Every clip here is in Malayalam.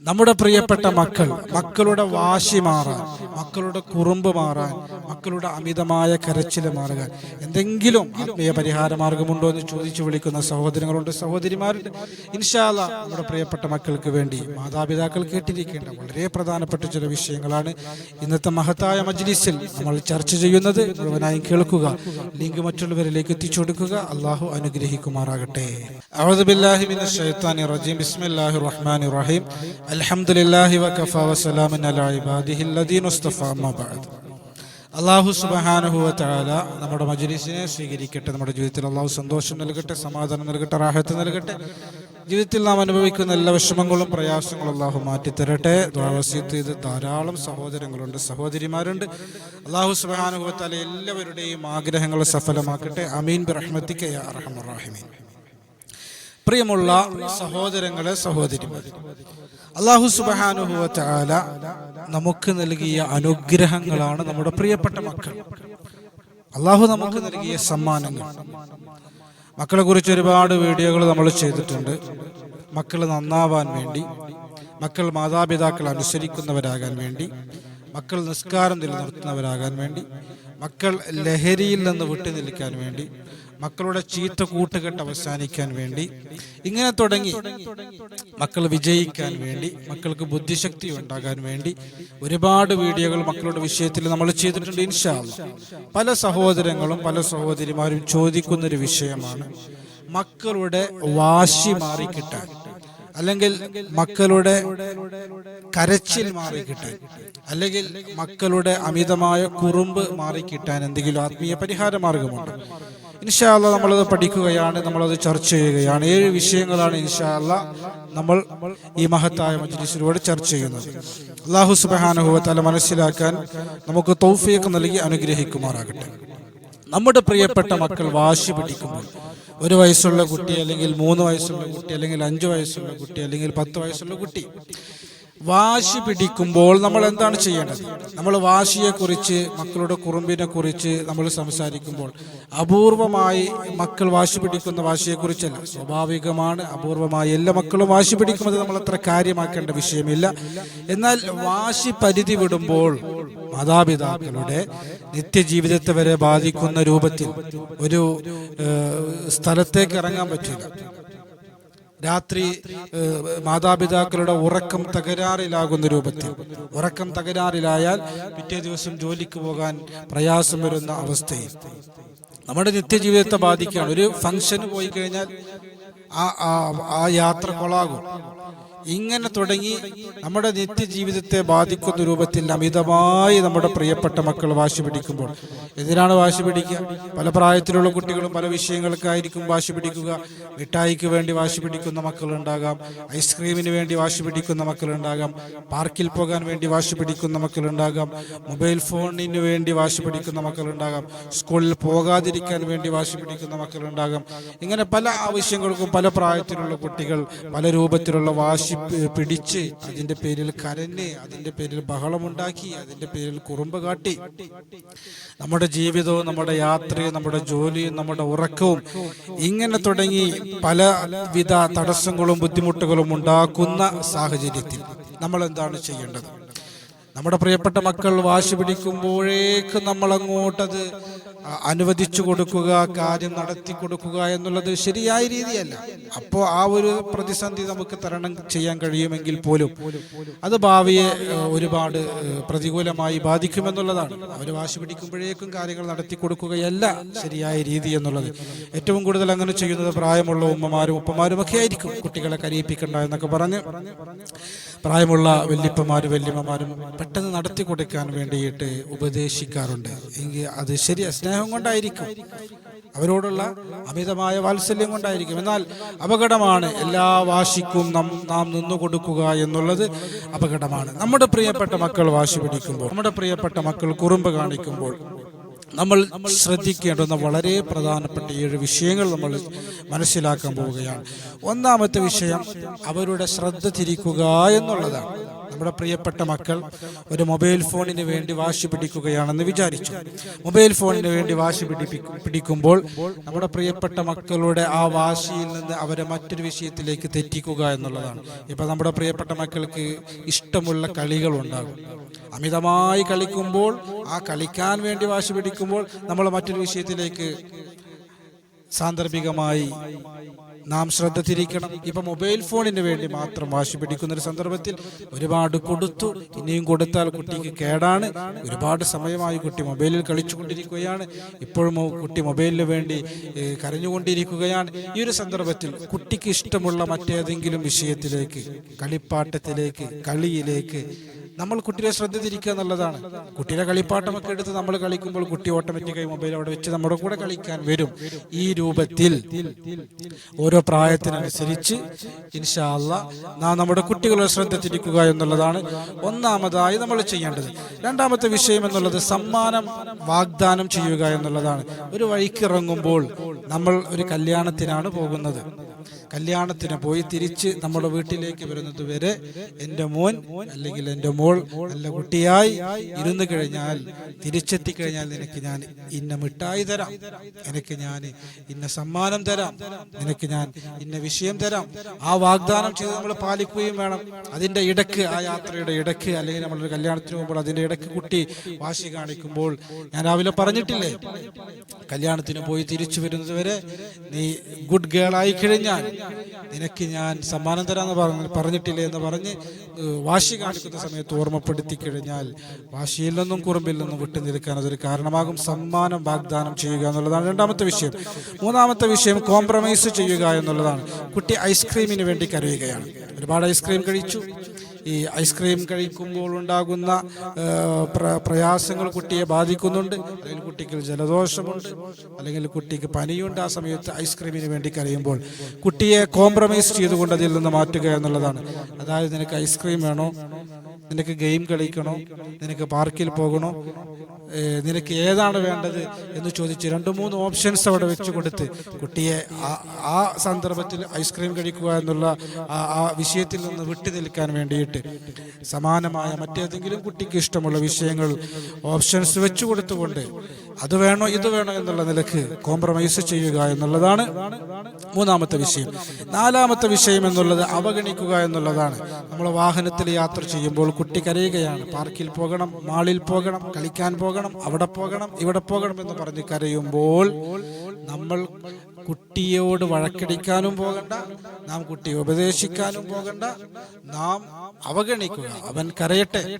നമ്മുടെ പ്രിയപ്പെട്ട മക്കൾ മക്കളുടെ വാശി മാറാൻ മക്കളുടെ കുറുമ്പ് മാറാൻ മക്കളുടെ അമിതമായ കരച്ചിൽ മാറുക. എന്തെങ്കിലും ആത്മീയ പരിഹാര മാർഗമുണ്ടോ എന്ന് ചോദിച്ചു വിളിക്കുന്ന സഹോദരങ്ങളുണ്ട് സഹോദരിമാരുണ്ട്. ഇൻഷാല്ല നമ്മുടെ പ്രിയപ്പെട്ട മക്കൾക്ക് വേണ്ടി മാതാപിതാക്കൾ കേട്ടിരിക്കേണ്ട വളരെ പ്രധാനപ്പെട്ട ചില വിഷയങ്ങളാണ് ഇന്നത്തെ മഹത്തായ മജ്ലിസിൽ നമ്മൾ ചർച്ച ചെയ്യുന്നത്. മുഴുവനായും കേൾക്കുക ലിങ്ക് മറ്റുള്ളവരിലേക്ക് എത്തിച്ചു കൊടുക്കുക. അള്ളാഹു അനുഗ്രഹിക്കുമാറാകട്ടെ. റഹീം. അലഹമുല്ലാഹി വഖഫ വസ്സലാമിൻ അലാ ഇബാദിഹി അല്ലദീൻ ഉസ്തഫ അമ്മാ ബഅദ്. അള്ളാഹു സുബഹാനഹുവ താല നമ്മുടെ മജ്ലിസിനെ സ്വീകരിക്കട്ടെ നമ്മുടെ ജീവിതത്തിൽ അള്ളാഹു സന്തോഷം നൽകട്ടെ സമാധാനം നൽകട്ടെ റാഹത്ത് നൽകട്ടെ. ജീവിതത്തിൽ നാം അനുഭവിക്കുന്ന എല്ലാ വിഷമങ്ങളും പ്രയാസങ്ങളും അള്ളാഹു മാറ്റിത്തരട്ടെ. ദ്വാവസ്യത്ത് ഇത് ധാരാളം സഹോദരങ്ങളുണ്ട് സഹോദരിമാരുണ്ട്. അള്ളാഹു സുബാനുഭവത്താലെ എല്ലാവരുടെയും ആഗ്രഹങ്ങൾ സഫലമാക്കട്ടെ. അമീൻ. ബിറഹ്മത്തിക്ക് അറഹമുറാഹിമീൻ പ്രിയമുള്ള സഹോദരങ്ങളെ സഹോദരിമാരെ അള്ളാഹു സുബാനുഹുവ ചാല നമുക്ക് നൽകിയ അനുഗ്രഹങ്ങളാണ് നമ്മുടെ പ്രിയപ്പെട്ട മക്കൾ. അള്ളാഹു നമുക്ക് നൽകിയ സമ്മാനങ്ങൾ. മക്കളെ കുറിച്ച് ഒരുപാട് വീഡിയോകൾ നമ്മൾ ചെയ്തിട്ടുണ്ട്. മക്കൾ നന്നാവാൻ വേണ്ടി മക്കൾ മാതാപിതാക്കൾ അനുസരിക്കുന്നവരാകാൻ വേണ്ടി മക്കൾ നിസ്കാരം നിലനിർത്തുന്നവരാകാൻ വേണ്ടി മക്കൾ ലഹരിയിൽ നിന്ന് വിട്ടു നിൽക്കാൻ വേണ്ടി മക്കളുടെ ചീത്ത കൂട്ടുകെട്ട് അവസാനിക്കാൻ വേണ്ടി ഇങ്ങനെ തുടങ്ങി. മക്കൾ വിജയിക്കാൻ വേണ്ടി മക്കൾക്ക് ബുദ്ധിശക്തി ഉണ്ടാകാൻ വേണ്ടി ഒരുപാട് വീഡിയോകൾ മക്കളുടെ വിഷയത്തിൽ നമ്മൾ ചെയ്തിട്ടുണ്ട് ഇൻഷാല്ല പല സഹോദരങ്ങളും പല സഹോദരിമാരും ചോദിക്കുന്ന ഒരു വിഷയമാണ് മക്കളുടെ വാശി മാറിക്കിട്ടാൻ അല്ലെങ്കിൽ മക്കളുടെ കരച്ചിൽ മാറിക്കിട്ടാൻ അല്ലെങ്കിൽ മക്കളുടെ അമിതമായ കുറുമ്പ് മാറിക്കിട്ടാൻ എന്തെങ്കിലും ആത്മീയ പരിഹാര മാർഗമുണ്ട്? ഇൻഷാല്ല നമ്മളത് പഠിക്കുകയാണ് നമ്മളത് ചർച്ച ചെയ്യുകയാണ്. ഏഴ് വിഷയങ്ങളാണ് ഇൻഷാല്ല നമ്മൾ ഈ മഹത്തായ മജ്ലിസിലൂടെ ചർച്ച ചെയ്യുന്നത്. അള്ളാഹു സുബാനുഭവത്തല മനസ്സിലാക്കാൻ നമുക്ക് തൗഫീഖ് നൽകി അനുഗ്രഹിക്കുമാറാകട്ടെ. നമ്മുടെ പ്രിയപ്പെട്ട മക്കൾ വാശി പിടിക്കുമ്പോൾ ഒരു വയസ്സുള്ള കുട്ടി അല്ലെങ്കിൽ മൂന്ന് വയസ്സുള്ള കുട്ടി അല്ലെങ്കിൽ അഞ്ച് വയസ്സുള്ള കുട്ടി അല്ലെങ്കിൽ പത്ത് വയസ്സുള്ള കുട്ടി വാശി പിടിക്കുമ്പോൾ നമ്മൾ എന്താണ് ചെയ്യേണ്ടത്? നമ്മൾ വാശിയെ കുറിച്ച് മക്കളുടെ കുറുമ്പിനെ കുറിച്ച് നമ്മൾ സംസാരിക്കുമ്പോൾ അപൂർവമായി മക്കൾ വാശി പിടിക്കുന്ന വാശിയെക്കുറിച്ചല്ല. സ്വാഭാവികമാണ് അപൂർവമായി എല്ലാ മക്കളും വാശി പിടിക്കുന്നത് നമ്മൾ അത്ര കാര്യമാക്കേണ്ട വിഷയമില്ല. എന്നാൽ വാശി പരിധി വിടുമ്പോൾ മാതാപിതാക്കളുടെ നിത്യജീവിതത്തെ വരെ ബാധിക്കുന്ന രൂപത്തിൽ ഒരു സ്ഥലത്തേക്ക് ഇറങ്ങാൻ പറ്റില്ല. രാത്രി മാതാപിതാക്കളുടെ ഉറക്കം തകരാറിലാകുന്ന രൂപത്തിൽ. ഉറക്കം തകരാറിലായാൽ പിറ്റേ ദിവസം ജോലിക്ക് പോകാൻ പ്രയാസം വരുന്ന അവസ്ഥയിൽ. നമ്മുടെ നിത്യജീവിതത്തെ ബാധിക്കുകയാണ്. ഒരു ഫംഗ്ഷന് പോയി കഴിഞ്ഞാൽ ആ ആ- യാത്ര കൊളാകും. ഇങ്ങനെ തുടങ്ങി നമ്മുടെ നിത്യജീവിതത്തെ ബാധിക്കുന്ന രൂപത്തിൽ അമിതമായി നമ്മുടെ പ്രിയപ്പെട്ട മക്കൾ വാശി പിടിക്കുമ്പോൾ എന്തിനാണ് വാശി പിടിക്കുക? പല പ്രായത്തിലുള്ള കുട്ടികളും പല വിഷയങ്ങൾക്കായിരിക്കും വാശി പിടിക്കുക. മിഠായിക്ക് വേണ്ടി വാശി പിടിക്കുന്ന മക്കളുണ്ടാകാം ഐസ്ക്രീമിന് വേണ്ടി വാശി പിടിക്കുന്ന മക്കളുണ്ടാകാം പാർക്കിൽ പോകാൻ വേണ്ടി വാശി പിടിക്കുന്ന മക്കളുണ്ടാകാം മൊബൈൽ ഫോണിന് വേണ്ടി വാശി പിടിക്കുന്ന മക്കളുണ്ടാകാം സ്കൂളിൽ പോകാതിരിക്കാൻ വേണ്ടി വാശി പിടിക്കുന്ന മക്കളുണ്ടാകാം ഇങ്ങനെ പല ആവശ്യങ്ങൾക്കും പല പ്രായത്തിലുള്ള കുട്ടികൾ പല രൂപത്തിലുള്ള വാശി പി- പിടിച്ച് അതിന്റെ പേരിൽ കരഞ്ഞ് അതിന്റെ പേരിൽ ബഹളമുണ്ടാക്കി അതിന്റെ പേരിൽ കുറുമ്പ് കാട്ടി. നമ്മുടെ ജീവിതവും നമ്മുടെ യാത്രയും നമ്മുടെ ജോലിയും നമ്മുടെ ഉറക്കവും ഇങ്ങനെ തുടങ്ങി പലവിധ തടസ്സങ്ങളും ബുദ്ധിമുട്ടുകളും ഉണ്ടാക്കുന്ന സാഹചര്യത്തിൽ നമ്മൾ എന്താണ് ചെയ്യേണ്ടത്? നമ്മുടെ പ്രിയപ്പെട്ട മക്കൾ വാശി പിടിക്കുമ്പോഴേക്ക് നമ്മൾ അങ്ങോട്ടത് അനുവദിച്ചു കൊടുക്കുക കാര്യം നടത്തി കൊടുക്കുക എന്നുള്ളത് ശരിയായ രീതിയല്ല. അപ്പോൾ ആ ഒരു പ്രതിസന്ധി നമുക്ക് തരണം ചെയ്യാൻ കഴിയുമെങ്കിൽ പോലും അത് ഭാവിയെ ഒരുപാട് പ്രതികൂലമായി ബാധിക്കുമെന്നുള്ളതാണ്. അവർ വാശി പിടിക്കുമ്പോഴേക്കും കാര്യങ്ങൾ നടത്തി കൊടുക്കുകയല്ല ശരിയായ രീതി എന്നുള്ളത്. ഏറ്റവും കൂടുതൽ അങ്ങനെ ചെയ്യുന്നത് പ്രായമുള്ള ഉമ്മമാരും ഉപ്പമാരും ഒക്കെ ആയിരിക്കും. കുട്ടികളെ കരയിപ്പിക്കണ്ട എന്നൊക്കെ പറഞ്ഞ് പ്രായമുള്ള വല്യപ്പമാരും വല്യമ്മമാരും പെട്ടെന്ന് നടത്തി കൊടുക്കാൻ വേണ്ടിയിട്ട് ഉപദേശിക്കാറുണ്ട്. എങ്കിൽ അത് ശരി സ്നേഹം കൊണ്ടായിരിക്കും. അവരോടുള്ള അമിതമായ വാത്സല്യം കൊണ്ടായിരിക്കും. എന്നാൽ അപകടമാണ് എല്ലാ വാശിക്കും നാം നാം നിന്നു കൊടുക്കുക എന്നുള്ളത് അപകടമാണ്. നമ്മുടെ പ്രിയപ്പെട്ട മക്കൾ വാശി പിടിക്കുമ്പോൾ നമ്മുടെ പ്രിയപ്പെട്ട മക്കൾ കുറുമ്പ് കാണിക്കുമ്പോൾ നമ്മൾ ശ്രദ്ധിക്കേണ്ടുന്ന വളരെ പ്രധാനപ്പെട്ട ഏഴ് വിഷയങ്ങൾ നമ്മൾ മനസ്സിലാക്കാൻ പോവുകയാണ്. ഒന്നാമത്തെ വിഷയം അവരുടെ ശ്രദ്ധ തിരിക്കുക എന്നുള്ളതാണ്. നമ്മുടെ പ്രിയപ്പെട്ട മക്കൾ ഒരു മൊബൈൽ ഫോണിന് വേണ്ടി വാശി പിടിക്കുകയാണെന്ന് വിചാരിച്ചു. മൊബൈൽ ഫോണിന് വേണ്ടി വാശി പിടിക്കുമ്പോൾ നമ്മുടെ പ്രിയപ്പെട്ട മക്കളുടെ ആ വാശിയിൽ നിന്ന് അവരെ മറ്റൊരു വിഷയത്തിലേക്ക് തെറ്റിക്കുക എന്നുള്ളതാണ്. ഇപ്പൊ നമ്മുടെ പ്രിയപ്പെട്ട മക്കൾക്ക് ഇഷ്ടമുള്ള കളികൾ ഉണ്ടാകും അമിതമായി കളിക്കുമ്പോൾ ആ കളിക്കാൻ വേണ്ടി വാശി പിടിക്കുമ്പോൾ നമ്മൾ മറ്റൊരു വിഷയത്തിലേക്ക് സാന്ദർഭികമായി നാം ശ്രദ്ധ തിരിക്കണം ഇപ്പൊ മൊബൈൽ ഫോണിന് വേണ്ടി മാത്രം വാശി പിടിക്കുന്ന ഒരു സന്ദർഭത്തിൽ ഒരുപാട് കൊടുത്തു ഇനിയും കൊടുത്താൽ കുട്ടിക്ക് കേടാണ്. ഒരുപാട് സമയമായി കുട്ടി മൊബൈലിൽ കളിച്ചുകൊണ്ടിരിക്കുകയാണ്. ഇപ്പോഴും കുട്ടി മൊബൈലിന് വേണ്ടി കരഞ്ഞുകൊണ്ടിരിക്കുകയാണ്. ഈ ഒരു സന്ദർഭത്തിൽ കുട്ടിക്ക് ഇഷ്ടമുള്ള മറ്റേതെങ്കിലും വിഷയത്തിലേക്ക് കളിപ്പാട്ടത്തിലേക്ക് കളിയിലേക്ക് നമ്മൾ കുട്ടിയെ ശ്രദ്ധ തിരിക്കുക എന്നുള്ളതാണ്. കുട്ടിയുടെ കളിപ്പാട്ടമൊക്കെ എടുത്ത് നമ്മൾ കളിക്കുമ്പോൾ കുട്ടി ഓട്ടോമാറ്റിക്കായി മൊബൈൽ അവിടെ വെച്ച് നമ്മുടെ കൂടെ കളിക്കാൻ വരും. ഈ രൂപത്തിൽ ഓരോ പ്രായത്തിനനുസരിച്ച് ഇൻഷാല്ല നാം നമ്മുടെ കുട്ടികളെ ശ്രദ്ധ തിരിക്കുക എന്നുള്ളതാണ് ഒന്നാമതായി നമ്മൾ ചെയ്യേണ്ടത്. രണ്ടാമത്തെ വിഷയം എന്നുള്ളത് സമ്മാനം വാഗ്ദാനം ചെയ്യുക എന്നുള്ളതാണ്. ഒരു വഴിക്കിറങ്ങുമ്പോൾ നമ്മൾ ഒരു കല്യാണത്തിനാണ് പോകുന്നത്. കല്യാണത്തിന് പോയി തിരിച്ച് നമ്മുടെ വീട്ടിലേക്ക് വരുന്നത് വരെ എന്റെ മോൻ അല്ലെങ്കിൽ എന്റെ മോൾ നല്ല കുട്ടിയായി ഇരുന്ന് കഴിഞ്ഞാൽ തിരിച്ചെത്തി കഴിഞ്ഞാൽ നിനക്ക് ഞാൻ ഇന്ന മിഠായി തരാം നിനക്ക് ഞാൻ ഇന്ന സമ്മാനം തരാം നിനക്ക് ഞാൻ ഇന്ന വിഷയം തരാം. ആ വാഗ്ദാനം ചെയ്ത് നമ്മൾ പാലിക്കുകയും വേണം. അതിന്റെ ഇടയ്ക്ക് ആ യാത്രയുടെ ഇടയ്ക്ക് അല്ലെങ്കിൽ നമ്മളൊരു കല്യാണത്തിന് പോകുമ്പോൾ അതിന്റെ ഇടയ്ക്ക് കുട്ടി വാശി കാണിക്കുമ്പോൾ ഞാൻ രാവിലെ പറഞ്ഞിട്ടില്ലേ കല്യാണത്തിന് പോയി തിരിച്ചു വരുന്നത് വരെ നീ ഗുഡ് ഗേൾ ആയി കഴിഞ്ഞാൽ നിനക്ക് ഞാൻ സമ്മാനം തരാമെന്ന് പറഞ്ഞു പറഞ്ഞിട്ടില്ലേ എന്ന് പറഞ്ഞ് വാശി കാണിക്കുന്ന സമയത്ത് ഓർമ്മപ്പെടുത്തി കഴിഞ്ഞാൽ വാശിയിൽ നിന്നും കുറുമ്പിൽ നിന്നും വിട്ടു നിൽക്കാൻ അതൊരു കാരണമാകും. സമ്മാനം വാഗ്ദാനം ചെയ്യുക എന്നുള്ളതാണ് രണ്ടാമത്തെ വിഷയം. മൂന്നാമത്തെ വിഷയം കോംപ്രമൈസ് ചെയ്യുക എന്നുള്ളതാണ്. കുട്ടി ഐസ്ക്രീമിന് വേണ്ടി കരയുകയാണ്. ഒരുപാട് ഐസ്ക്രീം കഴിച്ചു. ഈ ഐസ്ക്രീം കഴിക്കുമ്പോൾ ഉണ്ടാകുന്ന പ്രയാസങ്ങൾ കുട്ടിയെ ബാധിക്കുന്നുണ്ട്. അല്ലെങ്കിൽ കുട്ടിക്ക് ജലദോഷമുണ്ട്. അല്ലെങ്കിൽ കുട്ടിക്ക് പനിയുണ്ട് ആ സമയത്ത് ഐസ്ക്രീമിന് വേണ്ടി കരയുമ്പോൾ കുട്ടിയെ കോംപ്രമൈസ് ചെയ്തുകൊണ്ട് അതിൽ നിന്ന് മാറ്റുക എന്നുള്ളതാണ്. അതായത് നിനക്ക് ഐസ്ക്രീം വേണോ? നിനക്ക് ഗെയിം കളിക്കണോ? നിനക്ക് പാർക്കിൽ പോകണോ? നിനക്ക് ഏതാണ് വേണ്ടത് എന്ന് ചോദിച്ച് രണ്ട് മൂന്ന് ഓപ്ഷൻസ് അവിടെ വെച്ച് കൊടുത്ത് കുട്ടിയെ ആ- സന്ദർഭത്തിൽ ഐസ്ക്രീം കഴിക്കുക എന്നുള്ള ആ വിഷയത്തിൽ നിന്ന് വിട്ടു നിൽക്കാൻ വേണ്ടിയിട്ട് സമാനമായ മറ്റേതെങ്കിലും കുട്ടിക്ക് ഇഷ്ടമുള്ള വിഷയങ്ങൾ ഓപ്ഷൻസ് വെച്ചു കൊടുത്തുകൊണ്ട് അത് വേണോ ഇത് വേണോ എന്നുള്ള നിലയ്ക്ക് കോംപ്രമൈസ് ചെയ്യുക എന്നുള്ളതാണ് മൂന്നാമത്തെ വിഷയം. നാലാമത്തെ വിഷയം എന്നുള്ളത് അവഗണിക്കുക എന്നുള്ളതാണ്. നമ്മൾ വാഹനത്തിൽ യാത്ര ചെയ്യുമ്പോൾ കുട്ടി കരയുകയാണ്. പാർക്കിൽ പോകണം മാളിൽ പോകണം കളിക്കാൻ പോകണം. അവിടെ പോകണം ഇവിടെ പോകണം എന്ന് പറഞ്ഞ് കരയുമ്പോൾ നമ്മൾ കുട്ടിയോട് വഴക്കടിക്കാനും പോകണ്ട നാം കുട്ടിയെ ഉപദേശിക്കാനും പോകണ്ട നാം അവഗണിക്കുക. അവൻ കരയട്ടെ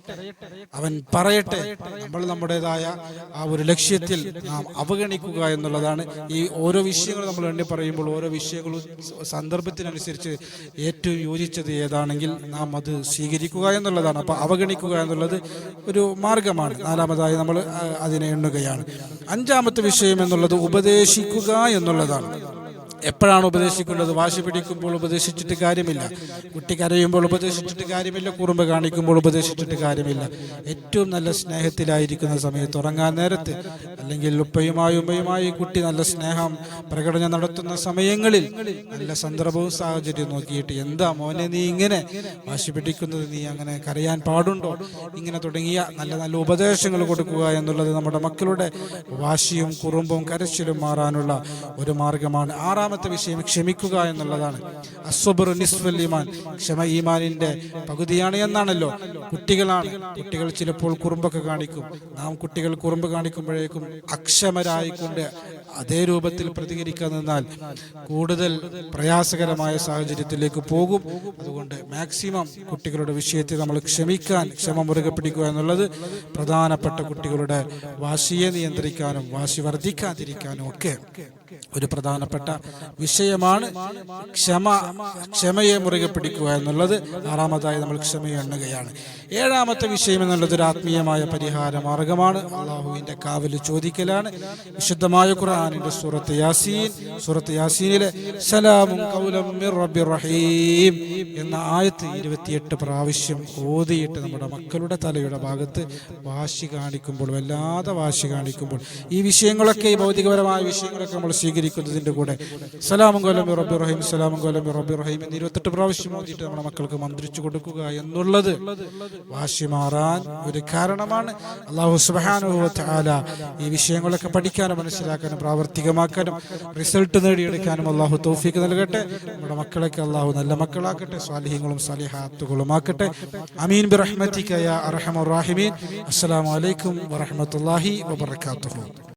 അവൻ പറയട്ടെ. നമ്മൾ നമ്മുടേതായ ആ ഒരു ലക്ഷ്യത്തിൽ നാം അവഗണിക്കുക എന്നുള്ളതാണ് ഈ ഓരോ വിഷയങ്ങൾ നമ്മൾ എണ്ണി പറയുമ്പോൾ ഓരോ വിഷയങ്ങളും സന്ദർഭത്തിനനുസരിച്ച് ഏറ്റവും യോജിച്ചത് ഏതാണെങ്കിൽ നാം അത് സ്വീകരിക്കുക എന്നുള്ളതാണ്. അപ്പോൾ അവഗണിക്കുക എന്നുള്ളത് ഒരു മാർഗമാണ്. നാലാമതായി നമ്മൾ അതിനെ എണ്ണുകയാണ്. അഞ്ചാമത്തെ വിഷയം എന്നുള്ളത് ഉപദേശിക്കുക എന്നുള്ളതാണ്. എപ്പോഴാണ് ഉപദേശിക്കേണ്ടത്? വാശി പിടിക്കുമ്പോൾ ഉപദേശിച്ചിട്ട് കാര്യമില്ല. കുട്ടി കരയുമ്പോൾ ഉപദേശിച്ചിട്ട് കാര്യമില്ല. കുറുമ്പ് കാണിക്കുമ്പോൾ ഉപദേശിച്ചിട്ട് കാര്യമില്ല. ഏറ്റവും നല്ല സ്നേഹത്തിലായിരിക്കുന്ന സമയത്ത് ഉറങ്ങാൻ നേരത്ത് അല്ലെങ്കിൽ ഉപ്പയുമായി ഉമ്മയുമായി കുട്ടി നല്ല സ്നേഹം പ്രകടനം നടത്തുന്ന സമയങ്ങളിൽ നല്ല സന്ദർഭവും സാഹചര്യവും നോക്കിയിട്ട് എന്താ മോനെ നീ ഇങ്ങനെ വാശി പിടിക്കുന്നത്? നീ അങ്ങനെ കരയാൻ പാടുണ്ടോ? ഇങ്ങനെ തുടങ്ങിയ നല്ല നല്ല ഉപദേശങ്ങൾ കൊടുക്കുക എന്നുള്ളത് നമ്മുടെ മക്കളുടെ വാശിയും കുറുമ്പും കരച്ചിലും മാറാനുള്ള ഒരു മാർഗമാണ്. ആറാമത്തെ വിഷയം ക്ഷമിക്കുക എന്നുള്ളതാണ്. അസ്വബുർ നിസ്ഫുൽ ഈമാൻ. ക്ഷമ ഈമാനിന്റെ പകുതിയാണ് എന്നാണല്ലോ. കുട്ടികളാണ്. കുട്ടികൾ ചിലപ്പോൾ കുറുമ്പൊക്കെ കാണിക്കും. നാം കുട്ടികൾ കുറുമ്പ് കാണിക്കുമ്പോഴേക്കും അക്ഷമരായിക്കൊണ്ട് അതേ രൂപത്തിൽ പ്രതികരിക്കാൻ നിന്നാൽ കൂടുതൽ പ്രയാസകരമായ സാഹചര്യത്തിലേക്ക് പോകും. അതുകൊണ്ട് മാക്സിമം കുട്ടികളുടെ വിഷയത്തെ നമ്മൾ ക്ഷമിക്കാൻ ക്ഷമ മുറുകെ പിടിക്കുക എന്നുള്ളത് പ്രധാനപ്പെട്ട കുട്ടികളുടെ വാശിയെ നിയന്ത്രിക്കാനും വാശി വർദ്ധിക്കാതിരിക്കാനും ഒക്കെ ഒരു പ്രധാനപ്പെട്ട വിഷയമാണ്. ക്ഷമ ക്ഷമയെ മുറുകെ പിടിക്കുക എന്നുള്ളത് ആറാമതായി നമ്മൾ ക്ഷമയെ എണ്ണുകയാണ്. ഏഴാമത്തെ വിഷയം എന്നുള്ളത് ഒരു ആത്മീയമായ പരിഹാര മാർഗമാണ്. അള്ളാഹുവിന്റെ കാവൽ ചോദിക്കലാണ് വിശുദ്ധമായ ഖുർആൻ സൂറത്ത് യാസീൻ. സൂറത്ത് യാസീനിലെ സലാമും കൗലം മിർ റബ്ബിർ റഹീം എന്ന ആയത്ത് ഇരുപത്തിയെട്ട് പ്രാവശ്യം ഓതിയിട്ട് നമ്മുടെ മക്കളുടെ തലയുടെ ഭാഗത്ത് വാശി കാണിക്കുമ്പോൾ വല്ലാതെ വാശി കാണിക്കുമ്പോൾ ഈ വിഷയങ്ങളൊക്കെ ഈ ഭൗതികപരമായ വിഷയങ്ങളൊക്കെ നമ്മൾ സ്വീകരിക്കുന്നതിന്റെ കൂടെ സലാമും കൊല്ലം റബ്ബി റഹീം സലാമും കൊല്ലം റബ്ബി റഹീം എന്ന് ഇരുപത്തെട്ട് പ്രാവശ്യം ഓതിയിട്ട് നമ്മുടെ മക്കൾക്ക് മന്ത്രിച്ചു കൊടുക്കുക എന്നുള്ളത് വാശി മാറാൻ ഒരു കാരണമാണ്. അള്ളാഹു സുബാനുഭവത്താല ഈ വിഷയങ്ങളൊക്കെ പഠിക്കാനും മനസ്സിലാക്കാനും പ്രാവർത്തികമാക്കാനും റിസൾട്ട് നേടിയെടുക്കാനും അള്ളാഹു തൗഫീക്ക് നൽകട്ടെ. നമ്മുടെ മക്കളൊക്കെ അള്ളാഹു നല്ല മക്കളാക്കട്ടെ. സ്വാലിഹ്യങ്ങളും സാലിഹാത്തുകളും ആക്കട്ടെ അമീൻ ബിറഹ്മത്തിക്കയ അറഹമുറാഹിമീൻ അസ്സലാമു അലൈക്കും വറഹമത്തല്ലാഹി വബർക്കാത്തുഹു